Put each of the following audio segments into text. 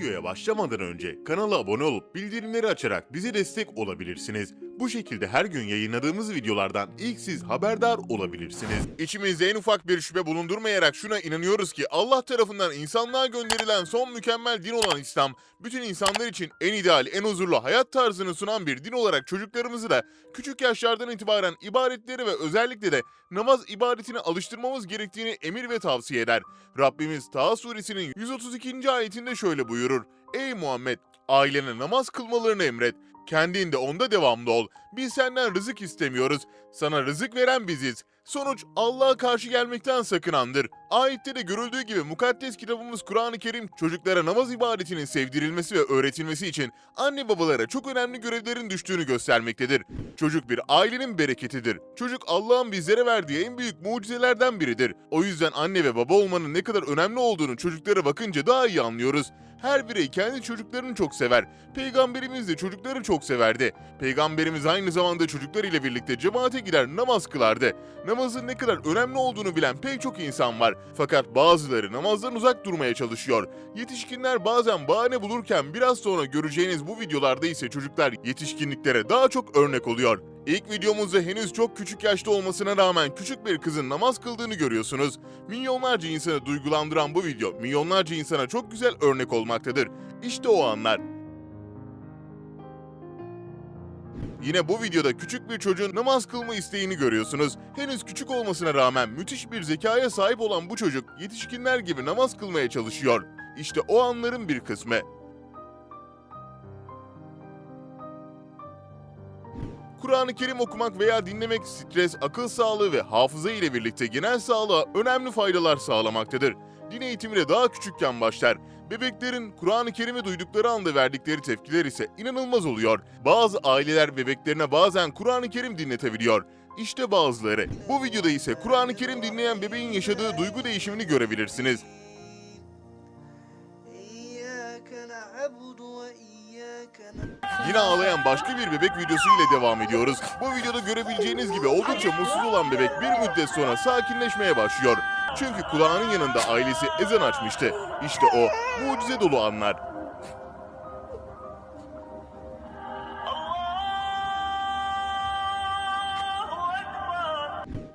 Videoya başlamadan önce kanala abone olup bildirimleri açarak bize destek olabilirsiniz. Bu şekilde her gün yayınladığımız videolardan ilk siz haberdar olabilirsiniz. İçimizde en ufak bir şüphe bulundurmayarak şuna inanıyoruz ki Allah tarafından insanlığa gönderilen son mükemmel din olan İslam, bütün insanlar için en ideal, en huzurlu hayat tarzını sunan bir din olarak çocuklarımızı da küçük yaşlardan itibaren ibadetleri ve özellikle de namaz ibadetine alıştırmamız gerektiğini emir ve tavsiye eder. Rabbimiz Taha suresinin 132. ayetinde şöyle buyurur. Ey Muhammed! Ailene namaz kılmalarını emret. Kendin de onda devamlı ol. Biz senden rızık istemiyoruz. Sana rızık veren biziz. Sonuç Allah'a karşı gelmekten sakınandır. Ayette de görüldüğü gibi mukaddes kitabımız Kur'an-ı Kerim çocuklara namaz ibadetinin sevdirilmesi ve öğretilmesi için anne babalara çok önemli görevlerin düştüğünü göstermektedir. Çocuk bir ailenin bereketidir. Çocuk Allah'ın bizlere verdiği en büyük mucizelerden biridir. O yüzden anne ve baba olmanın ne kadar önemli olduğunu çocuklara bakınca daha iyi anlıyoruz. Her birey kendi çocuklarını çok sever. Peygamberimiz de çocukları çok severdi. Peygamberimiz aynı zamanda çocuklar ile birlikte cemaate gider namaz kılardı. Namazın ne kadar önemli olduğunu bilen pek çok insan var. Fakat bazıları namazdan uzak durmaya çalışıyor. Yetişkinler bazen bahane bulurken biraz sonra göreceğiniz bu videolarda ise çocuklar yetişkinliklere daha çok örnek oluyor. İlk videomuzda henüz çok küçük yaşta olmasına rağmen küçük bir kızın namaz kıldığını görüyorsunuz. Milyonlarca insanı duygulandıran bu video milyonlarca insana çok güzel örnek olmaktadır. İşte o anlar. Yine bu videoda küçük bir çocuğun namaz kılma isteğini görüyorsunuz. Henüz küçük olmasına rağmen müthiş bir zekaya sahip olan bu çocuk yetişkinler gibi namaz kılmaya çalışıyor. İşte o anların bir kısmı. Kur'an-ı Kerim okumak veya dinlemek stres, akıl sağlığı ve hafıza ile birlikte genel sağlığa önemli faydalar sağlamaktadır. Din eğitimine daha küçükken başlar. Bebeklerin Kur'an-ı Kerim'i duydukları anda verdikleri tepkiler ise inanılmaz oluyor. Bazı aileler bebeklerine bazen Kur'an-ı Kerim dinletebiliyor. İşte bazıları. Bu videoda ise Kur'an-ı Kerim dinleyen bebeğin yaşadığı duygu değişimini görebilirsiniz. Yine ağlayan başka bir bebek videosu ile devam ediyoruz. Bu videoda görebileceğiniz gibi oldukça mutsuz olan bebek bir müddet sonra sakinleşmeye başlıyor. Çünkü kulağının yanında ailesi ezan açmıştı. İşte o mucize dolu anlar.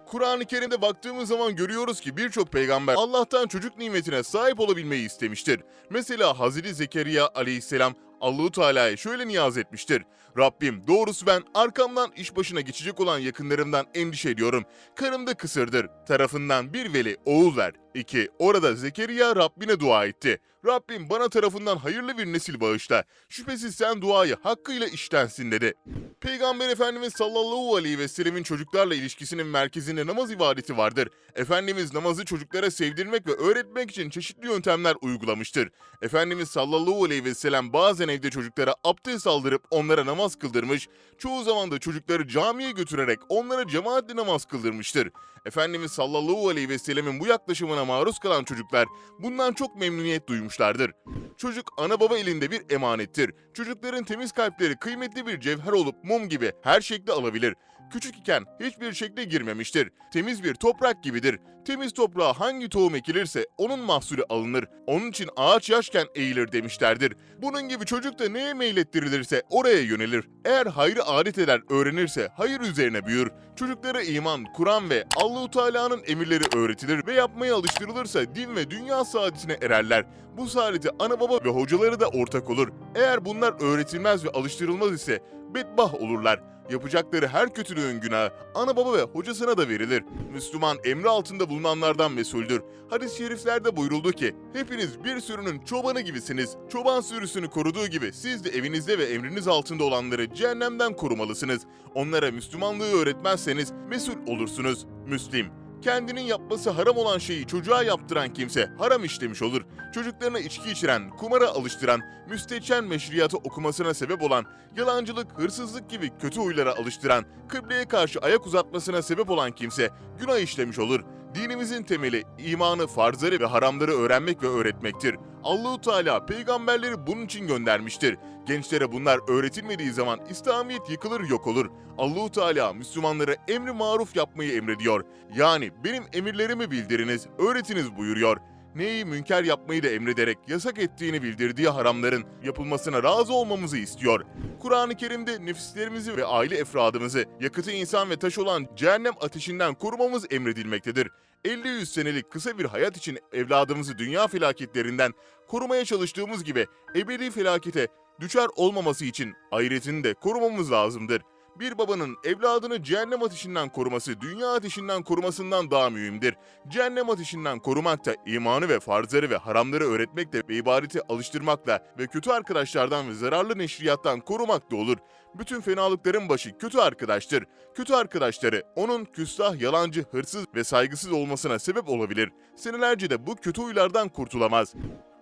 Kur'an-ı Kerim'de baktığımız zaman görüyoruz ki birçok peygamber Allah'tan çocuk nimetine sahip olabilmeyi istemiştir. Mesela Hazreti Zekeriya aleyhisselam Allahu Teala'ya şöyle niyaz etmiştir. Rabbim doğrusu ben arkamdan iş başına geçecek olan yakınlarımdan endişe ediyorum. Karım da kısırdır. Tarafından bir veli oğul ver. 2. Orada Zekeriya Rabbine dua etti. Rabbim bana tarafından hayırlı bir nesil bağışla. Şüphesiz sen duayı hakkıyla iştensin dedi. Peygamber Efendimiz sallallahu aleyhi ve sellemin çocuklarla ilişkisinin merkezinde namaz ibadeti vardır. Efendimiz namazı çocuklara sevdirmek ve öğretmek için çeşitli yöntemler uygulamıştır. Efendimiz sallallahu aleyhi ve sellem bazen evde çocuklara abdest aldırıp onlara namaz kıldırmış, çoğu zaman da çocukları camiye götürerek onlara cemaatle namaz kıldırmıştır. Efendimiz sallallahu aleyhi ve sellemin bu yaklaşımına maruz kalan çocuklar bundan çok memnuniyet duymuşlardır. Çocuk ana baba elinde bir emanettir. Çocukların temiz kalpleri kıymetli bir cevher olup mum gibi her şekli alabilir. Küçük iken hiçbir şekle girmemiştir. Temiz bir toprak gibidir. Temiz toprağa hangi tohum ekilirse onun mahsulü alınır. Onun için ağaç yaşken eğilir demişlerdir. Bunun gibi çocuk da neye meylettirilirse oraya yönelir. Eğer hayrı adet eder, öğrenirse hayır üzerine büyür. Çocuklara iman, Kur'an ve Allahu Teala'nın emirleri öğretilir ve yapmaya alıştırılırsa din ve dünya saadetine ererler. Bu saadete ana baba ve hocaları da ortak olur. Eğer bunlar öğretilmez ve alıştırılmaz ise bedbah olurlar. Yapacakları her kötülüğün günahı ana baba ve hocasına da verilir. Müslüman emri altında bulunanlardan mesuldür. Hadis-i şeriflerde buyuruldu ki, hepiniz bir sürünün çobanı gibisiniz. Çoban sürüsünü koruduğu gibi siz de evinizde ve emriniz altında olanları cehennemden korumalısınız. Onlara Müslümanlığı öğretmezseniz mesul olursunuz. Müslim Kendinin yapması haram olan şeyi çocuğa yaptıran kimse haram işlemiş olur. Çocuklarına içki içiren, kumara alıştıran, müstehcen meşriyatı okumasına sebep olan, yalancılık, hırsızlık gibi kötü huylara alıştıran, kıbleye karşı ayak uzatmasına sebep olan kimse günah işlemiş olur. Dinimizin temeli imanı, farzları ve haramları öğrenmek ve öğretmektir. Allahu Teala peygamberleri bunun için göndermiştir. Gençlere bunlar öğretilmediği zaman İslamiyet yıkılır yok olur. Allahu Teala Müslümanlara emri maruf yapmayı emrediyor. Yani benim emirlerimi bildiriniz, öğretiniz buyuruyor. Neyi münker yapmayı da emrederek yasak ettiğini bildirdiği haramların yapılmasına razı olmamızı istiyor. Kur'an-ı Kerim'de nefislerimizi ve aile efradımızı yakıtı insan ve taş olan cehennem ateşinden korumamız emredilmektedir. 50-100 senelik kısa bir hayat için evladımızı dünya felaketlerinden korumaya çalıştığımız gibi ebedi felakete düşer olmaması için ahiretini de korumamız lazımdır. Bir babanın evladını cehennem ateşinden koruması dünya ateşinden korumasından daha mühimdir. Cehennem ateşinden korumak da imanı ve farzları ve haramları öğretmekle ve ibadeti alıştırmakla ve kötü arkadaşlardan ve zararlı neşriyattan korumak da olur. Bütün fenalıkların başı kötü arkadaştır. Kötü arkadaşları onun küstah, yalancı, hırsız ve saygısız olmasına sebep olabilir. Senelerce de bu kötü huylardan kurtulamaz.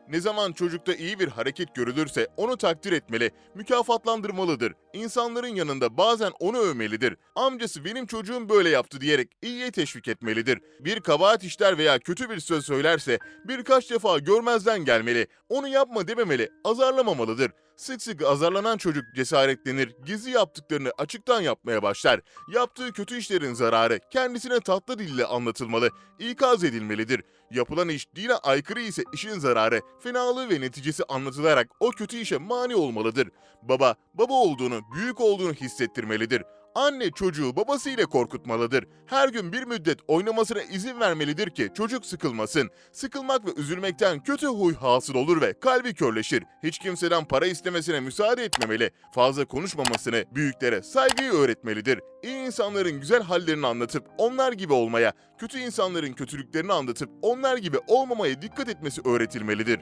Ne zaman çocukta iyi bir hareket görülürse onu takdir etmeli, mükafatlandırmalıdır. İnsanların yanında bazen onu övmelidir. Amcası benim çocuğum böyle yaptı diyerek iyiye teşvik etmelidir. Bir kabahat işler veya kötü bir söz söylerse birkaç defa görmezden gelmeli. Onu yapma dememeli, azarlamamalıdır. Sık sık azarlanan çocuk cesaretlenir, gizli yaptıklarını açıktan yapmaya başlar. Yaptığı kötü işlerin zararı kendisine tatlı dille anlatılmalı, ikaz edilmelidir. Yapılan iş dine aykırı ise işin zararı, fenalığı ve neticesi anlatılarak o kötü işe mani olmalıdır. Baba, baba olduğunu, büyük olduğunu hissettirmelidir. Anne çocuğu babasıyla korkutmalıdır. Her gün bir müddet oynamasına izin vermelidir ki çocuk sıkılmasın. Sıkılmak ve üzülmekten kötü huy hasıl olur ve kalbi körleşir. Hiç kimseden para istemesine müsaade etmemeli. Fazla konuşmamasını, büyüklere saygıyı öğretmelidir. İyi insanların güzel hallerini anlatıp onlar gibi olmaya, kötü insanların kötülüklerini anlatıp onlar gibi olmamaya dikkat etmesi öğretilmelidir.